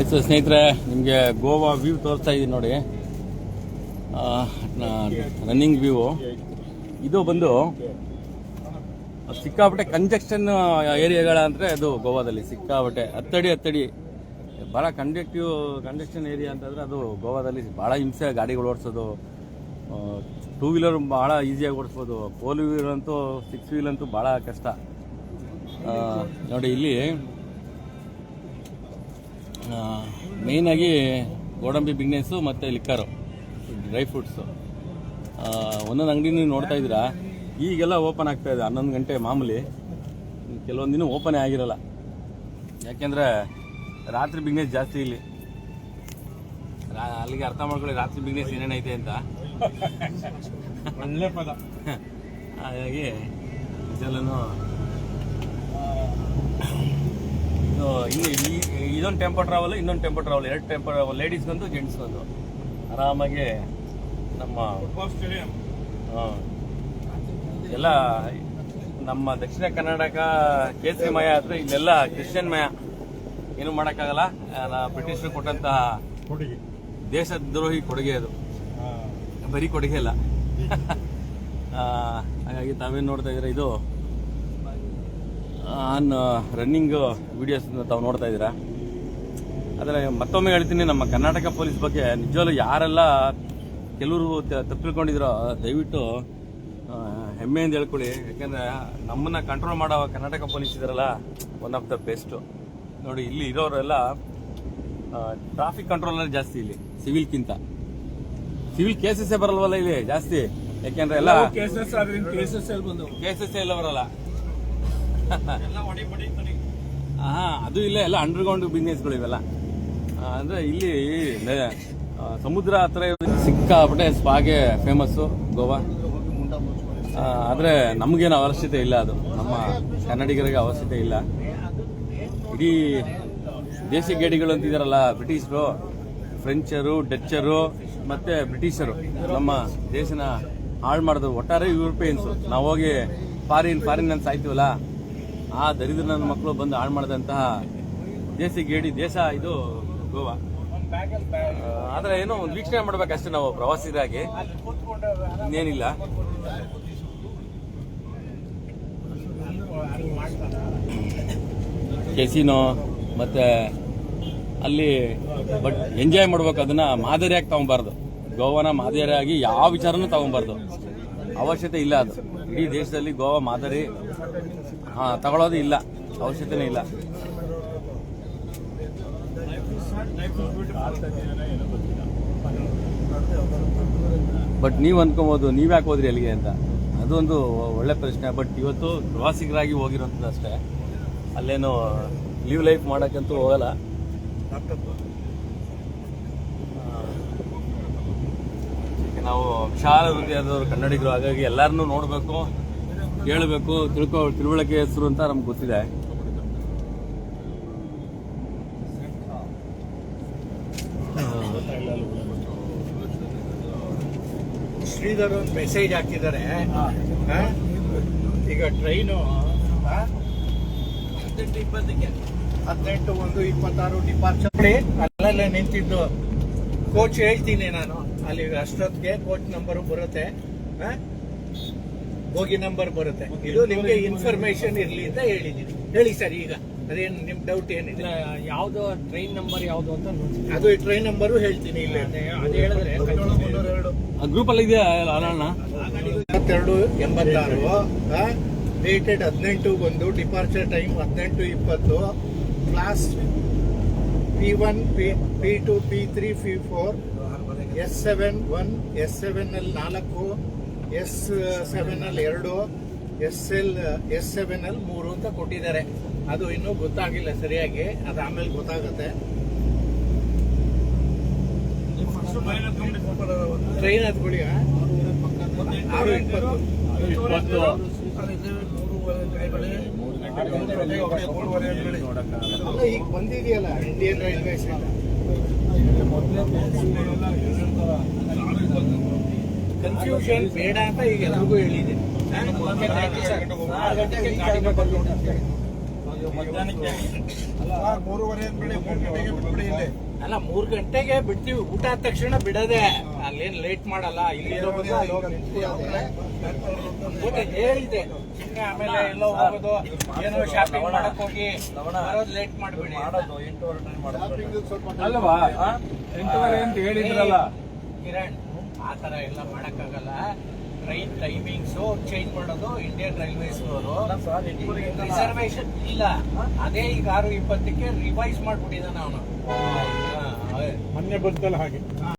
S ಸ್ನೇಹಿತರೆ, ನಿಮಗೆ Goa view ತೋರಿಸ್ತಾ ಇದ್ದೀನಿ ನೋಡಿ. ರನ್ನಿಂಗ್ ವ್ಯೂ ಇದು ಬಂದು ಸಿಕ್ಕಾಪಟ್ಟೆ ಕಂಜೆಕ್ಷನ್ ಏರಿಯಾಗಳ ಅಂದರೆ ಅದು ಗೋವಾದಲ್ಲಿ, ಸಿಕ್ಕಾಪಟ್ಟೆ ಹತ್ತಡಿ ಹತ್ತಡಿ. ಭಾಳ ಕಂಡಕ್ಟಿವ್ ಕಂಜೆಕ್ಷನ್ ಏರಿಯಾ ಅಂತಂದರೆ ಅದು ಗೋವಾದಲ್ಲಿ ಭಾಳ ಹಿಂಸೆ ಗಾಡಿಗಳು ಓಡಿಸೋದು. ಟೂ ವೀಲರ್ ಭಾಳ ಈಸಿಯಾಗಿ ಓಡಿಸ್ಬೋದು. ಫೋರ್ ವೀಲರ್ ಅಂತೂ ಸಿಕ್ಸ್ ವೀಲ್ ಅಂತೂ ಭಾಳ ಕಷ್ಟ. ನೋಡಿ ಇಲ್ಲಿ ಮೇಯ್ನಾಗಿ ಗೋಡಂಬಿ ಬಿಗ್ನೆಸ್ಸು ಮತ್ತು ಲಿಕ್ಕರು ಡ್ರೈ ಫ್ರೂಟ್ಸು ಒಂದೊಂದು ಅಂಗಡಿ ನೀವು ನೋಡ್ತಾ ಇದ್ದೀರಾ? ಈಗೆಲ್ಲ ಓಪನ್ ಆಗ್ತಾ ಇದೆ ಹನ್ನೊಂದು ಗಂಟೆ ಮಾಮೂಲಿ. ಕೆಲವೊಂದು ದಿನ ಓಪನೇ ಆಗಿರಲ್ಲ. ಯಾಕೆಂದರೆ ರಾತ್ರಿ ಬಿಗ್ನೆಸ್ ಜಾಸ್ತಿ ಇಲ್ಲಿ. ರಾ- ಅಲ್ಲಿಗೆ ಅರ್ಥ ಮಾಡ್ಕೊಳ್ಳಿ ರಾತ್ರಿ ಬಿಗ್ನೆಸ್ ಏನೇನೈತೆ ಅಂತ. ಒಳ್ಳೆ ಪದ. ಹಾಗಾಗಿ ಇದೆಲ್ಲನೂ ಇದು ಇಲ್ಲಿ ಈ- ಇದೊಂದು ಟೆಂಪೋ ಟ್ರಾವೆಲ್ ಇನ್ನೊಂದು ಟೆಂಪೋ ಟ್ರಾವೆಲ್ ಎರಡು ಟೆಂಪೋ ಟ್ರಾವೆಲ್ ಜೆಂಟ್ಸ್ ಜೆಂಟ್ಸ್ಗೊಂದು ಆರಾಮಾಗಿ ನಮ್ಮ ಎಲ್ಲ ನಮ್ಮ ದಕ್ಷಿಣ ಕರ್ನಾಟಕ ಕೇಸರಿ ಮಯ ಆದರೆ ಇಲ್ಲೆಲ್ಲ ಕ್ರಿಶ್ಚಿಯನ್ ಮಯ. ಏನು ಮಾಡೋಕ್ಕಾಗಲ್ಲ. ಬ್ರಿಟಿಷರು ಕೊಟ್ಟಂತಹ ದೇಶದ ದೇಶದ್ರೋಹಿ ಕೊಡುಗೆ ಅದು. ಬರೀ ಕೊಡುಗೆ ಇಲ್ಲ ಆ, ಹಾಗಾಗಿ ತಾವೇನು ನೋಡ್ತಾ ಇದ್ರೆ ಇದು ಆನ್ ರನ್ನಿಂಗ್ ವಿಡಿಯೋಸ್ ತಾವು ನೋಡ್ತಾ ಇದ್ದೀರಾ? ಆದರೆ ಮತ್ತೊಮ್ಮೆ ಹೇಳ್ತೀನಿ ನಮ್ಮ ಕರ್ನಾಟಕ ಪೊಲೀಸ್ ಬಗ್ಗೆ ನಿಜವಾಗ್ಲೂ ಯಾರೆಲ್ಲ ಕೆಲವರು ತಪ್ಪಿಳ್ಕೊಂಡಿದ್ರೋ ದಯವಿಟ್ಟು ಹೆಮ್ಮೆಯಿಂದ ಹೇಳ್ಕೊಳ್ಳಿ. ಯಾಕೆಂದರೆ ನಮ್ಮನ್ನ ಕಂಟ್ರೋಲ್ ಮಾಡೋ ಕರ್ನಾಟಕ ಪೊಲೀಸ್ ಇದ್ರಲ್ಲ ಒನ್ ಆಫ್ ದ ಬೆಸ್ಟು ನೋಡಿ ಇಲ್ಲಿ ಇರೋರೆಲ್ಲ ಟ್ರಾಫಿಕ್ ಕಂಟ್ರೋಲರ್ ಜಾಸ್ತಿ ಇಲ್ಲಿ ಸಿವಿಲ್ಗಿಂತ ಸಿವಿಲ್ ಕೇಸಸ್ ಬರಲ್ವಲ್ಲ ಇಲ್ಲಿ ಜಾಸ್ತಿ. ಯಾಕೆಂದ್ರೆ ಎಲ್ಲ ಕೇಸಸ್ ಕೇಸಸ್ ಎಲ್ಲ ಬರಲ್ಲ ಎಲ್ಲ ಹೊಡಿ ಬಡಿ ಬಡಿ ಹಾ ಅದು ಇಲ್ಲ ಎಲ್ಲ ಅಂಡರ್ಗ್ರೌಂಡ್ ಬಿಸ್ನೆಸ್ಗಳು ಇವೆಲ್ಲ ಆ, ಅಂದ್ರೆ ಇಲ್ಲಿ ಸಮುದ್ರ ಹತ್ರ ಸಿಕ್ಕಾಪಟ್ಟೆ ಸ್ಪಾಗೆ ಫೇಮಸ್ಸು ಗೋವಾ. ಆದರೆ ಆದ್ರೆ ನಮಗೇನು ಅವಶ್ಯಕತೆ ಇಲ್ಲ ಅದು. ನಮ್ಮ ಕನ್ನಡಿಗರಿಗೆ ಅವಶ್ಯಕತೆ ಇಲ್ಲ. ಇಡೀ ದೇಶಿ ಗೇಡಿಗಳು ಅಂತಿದಾರಲ್ಲ ಬ್ರಿಟಿಷರು ಫ್ರೆಂಚರು ಡಚ್ಚರು ಮತ್ತೆ ಬ್ರಿಟಿಷರು. ನಮ್ಮ ದೇಶನ ಹಾಳು ಮಾಡಿದ್ರು ಒಟ್ಟಾರೆ ಯುರೋಪಿಯನ್ಸ್. ನಾವು ಹೋಗಿ ಫಾರಿನ್ ಫಾರಿನ್ ಅಂತ ಸಾಯ್ತೀವಲ್ಲ ಆ ದರಿದ್ರ ನನ್ನ ಮಕ್ಕಳು ಬಂದು ಹಾಳು ಮಾಡಿದಂತಹ ದೇಸಿ ಗೇಡಿ, ದೇಶ ಇದು ಗೋವಾ. ಆದರೆ ಏನೋ ಒಂದು ವೀಕ್ಷಣೆ ಮಾಡ್ಬೇಕಷ್ಟೇ ನಾವು ಪ್ರವಾಸಿಗರಾಗಿ. ಇನ್ನೇನಿಲ್ಲ. ಕೆಸಿನೋ ಮತ್ತೆ ಅಲ್ಲಿ ಬಟ್ ಎಂಜಾಯ್ ಮಾಡ್ಬೇಕು ಅದನ್ನ ಮಾದರಿಯಾಗಿ ತಗೊಬಾರ್ದು. ಗೋವಾನ ಮಾದರಿಯಾಗಿ ಯಾವ ವಿಚಾರನೂ ತಗೊಬಾರ್ದು. ಅವಶ್ಯಕತೆ ಇಲ್ಲ ಅದು. ಇಡೀ ದೇಶದಲ್ಲಿ ಗೋವಾ ಮಾದರಿ ಹಾ ತಗೊಳ್ಳೋದು ಇಲ್ಲ. ಅವಶ್ಯಕತೆನೇ ಇಲ್ಲ. ಬಟ್ ನೀವು ಅಂದ್ಕೊಬೋದು ನೀವು ಯಾಕೆ ಹೋದ್ರಿ ಅಲ್ಲಿಗೆ ಅಂತ. ಅದೊಂದು ಒಳ್ಳೆ ಪ್ರಶ್ನೆ. ಬಟ್ ಇವತ್ತು ಪ್ರವಾಸಿಗರಾಗಿ ಹೋಗಿರೋಂಥದ್ದು ಅಷ್ಟೇ. ಅಲ್ಲೇನು ಲೀವ್ ಲೈಫ್ ಮಾಡೋಕ್ಕಂತೂ ಹೋಗಲ್ಲ. ನಾವು ವಿಶಾಲ ಹೃದಯದವರು, ಕನ್ನಡಿಗರು, ಹಾಗಾಗಿ ಎಲ್ಲರನ್ನೂ ನೋಡಬೇಕು. ಕೇಳಬೇಕು ತಿಳ್ಕೊ ತಿಳುವಳಿಕೆ ಹೆಸರು ಅಂತ ನಮ್ಗೆ ಗೊತ್ತಿದೆ. ಶ್ರೀಧರ್ ಒಂದು ಮೆಸೇಜ್ ಹಾಕಿದ್ದಾರೆ? ಈಗ ಟ್ರೈನು ಹದಿನೆಂಟು ಇಪ್ಪತ್ತಕ್ಕೆ. ಹದಿನೆಂಟು ಒಂದು ಇಪ್ಪತ್ತಾರು ಡಿಪಾರ್ಚರ್ ಅಲ್ಲಲ್ಲೇ ನಿಂತಿದ್ದು. ಕೋಚ್ ಹೇಳ್ತೀನಿ ನಾನು. ಅಲ್ಲಿ ಅಷ್ಟೊತ್ತಿಗೆ ಕೋಚ್ ನಂಬರು ಬರುತ್ತೆ. ಹೋಗಿ ನಂಬರ್ ಬರುತ್ತೆ. ಇದು ನಿಮಗೆ ಇನ್ಫಾರ್ಮೇಶನ್ ಇರಲಿ ಅಂತ ಹೇಳಿದ್ದೀನಿ ಹೇಳಿ ಸರ್ ಈಗ. ಅದೇನು ನಿಮ್ ಡೌಟ್ ಏನಿಲ್ಲ ಯಾವ್ದು ಟ್ರೈನ್ ನಂಬರ್ ಯಾವ್ದು ಅಂತ ಅದು ಟ್ರೈನ್ ನಂಬರು ಹೇಳ್ತೀನಿ ಇಲ್ಲ. ಅದು ಹೇಳಿದ್ರೆ ಆ ಗ್ರೂಪಲ್ಲಿ ಇದೆಯಾ ಅಲ್ಲ ಇಪ್ಪತ್ತೆರಡು ಎಂಬತ್ತಾರು ಡೇಟೆಡ್ ಹದಿನೆಂಟು ಒಂದು ಡಿಪಾರ್ಚರ್ ಟೈಮ್ ಹದಿನೆಂಟು ಇಪ್ಪತ್ತು class P one P P two P three P four S seven one S seven ಅಲ್ಲಿ ನಾಲ್ಕು ಎಸ್ ಸೆವೆನ್ ಅಲ್ಲಿ ಎರಡು ಎಸ್ ಎಲ್ ಎಸ್ ಸೆವೆನ್ ಅಲ್ಲಿ ಮೂರು ಅಂತ ಕೊಟ್ಟಿದ್ದಾರೆ. ಅದು ಇನ್ನೂ ಗೊತ್ತಾಗಿಲ್ಲ ಸರಿಯಾಗಿ ಅದು ಆಮೇಲೆ ಗೊತ್ತಾಗುತ್ತೆ. ಟ್ರೈನ್ ಹತ್ಕೊಳ್ಳಿ? ಆರು ಇಪ್ಪತ್ತು. ಈಗ ಬಂದಿದೆಯಲ್ಲ ಇಂಡಿಯನ್ ರೈಲ್ವೇಸ್ ಕನ್ಫ್ಯೂಷನ್ ಬೇಡ ಅಂತ ಈಗ ಎಲ್ರಿಗೂ ಹೇಳಿದ್ದೀನಿ ಇಲ್ಲಿ. ಅಲ್ಲ ಮೂರ್ ಗಂಟೆಗೆ ಬಿಡ್ತೀವಿ. ಊಟ ಆದ ತಕ್ಷಣ ಬಿಡದೆ. ಅಲ್ಲೇನ್ ಲೇಟ್ ಮಾಡಲ್ಲ. ಇಲ್ಲಿ ಹೇಳಿದೆ. ಆಮೇಲೆ ಎಲ್ಲೋ ಹೋಗೋದು. ಏನೋ ಶಾಪಿಂಗ್ ಮಾಡಕ್ ಹೋಗಿ. ಬರೋದು ಲೇಟ್ ಮಾಡ್ಬೇಡಿ. ಅಲ್ವಾ? ಎಂಟೂವರೆ ಅಂತ ಹೇಳಿದ್ರಲ್ಲ. ಕಿರಣ್. ಆ ತರ ಎಲ್ಲ ಮಾಡೋಕ್ಕಾಗಲ್ಲ. ಟ್ರೈನ್ ಟೈಮಿಂಗ್ಸ್ ಚೇಂಜ್ ಮಾಡೋದು ಇಂಡಿಯನ್ ರೈಲ್ವೇಸ್ ಅವರು ರಿಸರ್ವೇಶನ್ ಇಲ್ಲ. ಅದೇ ಈಗ ಆರು ಇಪ್ಪತ್ತಕ್ಕೆ ರಿವೈಸ್ ಮಾಡ್ಬಿಟ್ಟಿದ್ದಾನೆ ಅವನು. ಮೊನ್ನೆ ಬಂತಲ್ಲ ಹಾಗೆ.